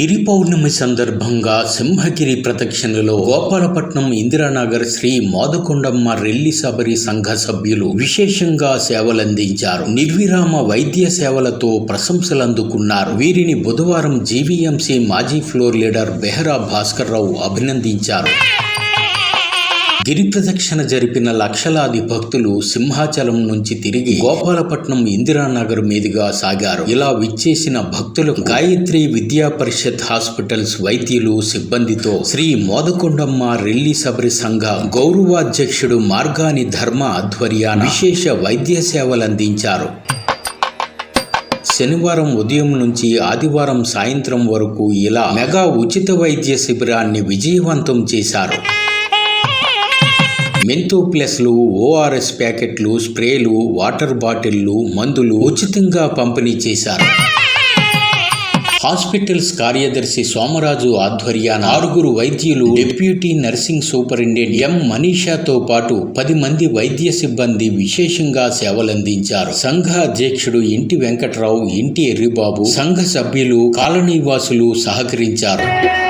గిరి పౌర్ణమి సందర్భంగా సింహగిరి ప్రదక్షిణలో గోపాలపట్నం ఇందిరానగర్ శ్రీ మోదకొండమ్మ రెల్లి సబరి సంఘ సభ్యులు విశేషంగా సేవలందించారు. నిర్విరామ వైద్య సేవలతో ప్రశంసలందుకున్నారు. వీరిని బుధవారం జీవీఎంసీ మాజీ ఫ్లోర్ లీడర్ బెహరా భాస్కర్ రావు అభినందించారు. గిరి ప్రదక్షిణ జరిపిన లక్షలాది భక్తులు సింహాచలం నుంచి తిరిగి గోపాలపట్నం ఇందిరానగర్ మీదుగా సాగారు. ఇలా విచ్చేసిన భక్తులు గాయత్రి విద్యా పరిషత్ హాస్పిటల్స్ వైద్యులు సిబ్బందితో శ్రీ మోదకొండమ్మ రెల్లి సబరి సంఘ గౌరవాధ్యక్షుడు మార్గాని ధర్మ ఆధ్వర్యాన విశేష వైద్య సేవలందించారు శనివారం ఉదయం నుంచి ఆదివారం సాయంత్రం వరకు ఇలా మెగా ఉచిత వైద్య శిబిరాన్ని విజయవంతం చేశారు. మెంతో ప్లస్లు ఓఆర్ఎస్ ప్యాకెట్లు స్ప్రేలు వాటర్ బాటిళ్ళు మందులు ఉచితంగా పంపిణీ చేశారు. హాస్పిటల్స్ కార్యదర్శి సోమరాజు ఆధ్వర్యాన ఆరుగురు వైద్యులు డిప్యూటీ నర్సింగ్ సూపరింటెండెంట్ ఎం మనీషాతో పాటు పది మంది వైద్య సిబ్బంది విశేషంగా సేవలందించారు. సంఘ అధ్యక్షుడు ఇంటి వెంకట్రావు ఇంటి ఎర్రిబాబు సంఘ సభ్యులు కాలనీవాసులు సహకరించారు.